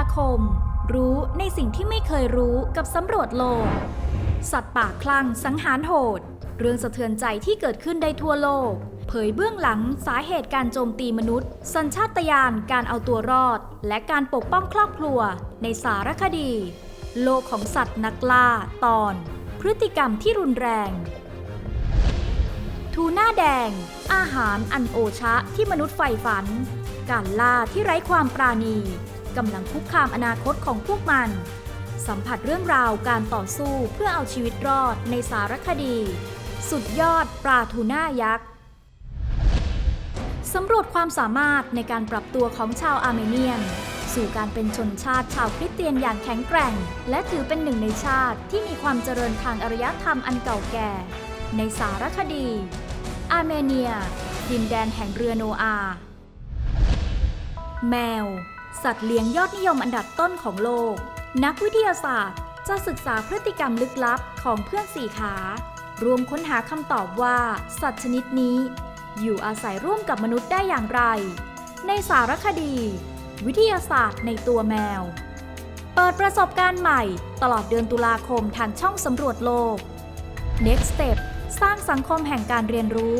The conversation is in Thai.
าคม รู้ในสิ่งที่ไม่เคยรู้กับสำรวจโลก สัตว์ป่าคลั่งสังหารโหด เรื่องสะเทือนใจที่เกิดขึ้นได้ทั่วโลก เผยเบื้องหลังสาเหตุการโจมตีมนุษย์ สัญชาตญาณการเอาตัวรอด และการปกป้องครอบครัว ในสารคดี โลกของสัตว์นักล่าตอน พฤติกรรมที่รุนแรงทูน่าแดง อาหารอันโอชะที่มนุษย์ใฝ่ฝัน การล่าที่ไร้ความปราณี กำลังคุกคามอนาคตของพวกมัน สัมผัสเรื่องราวการต่อสู้เพื่อเอาชีวิตรอดในสารคดี สุดยอดปลาทูน่ายักษ์สำรวจความสามารถในการปรับตัวของชาวอาร์เมเนียน สู่การเป็นชนชาติชาวคริสเตียนอย่างแข็งแกร่ง และถือเป็นหนึ่งในชาติที่มีความเจริญทางอารยธรรมอันเก่าแก่ ในสารคดี อาร์เมเนีย ดินแดนแห่งเรือโนอาห์แมว สัตว์เลี้ยงยอดนิยมอันดับต้นของโลก นักวิทยาศาสตร์ จะศึกษาพฤติกรรมลึกลับของเพื่อนสี่ขารวมค้นหาคำตอบว่า สัตว์ชนิดนี้ อยู่อาศัยร่วมกับมนุษย์ได้อย่างไร ในสารคดี วิทยาศาสตร์ในตัวแมว เปิดประสบการณ์ใหม่ ตลอดเดือนตุลาคมทางช่องสำรวจโลก Next Step สร้างสังคมแห่งการเรียนรู้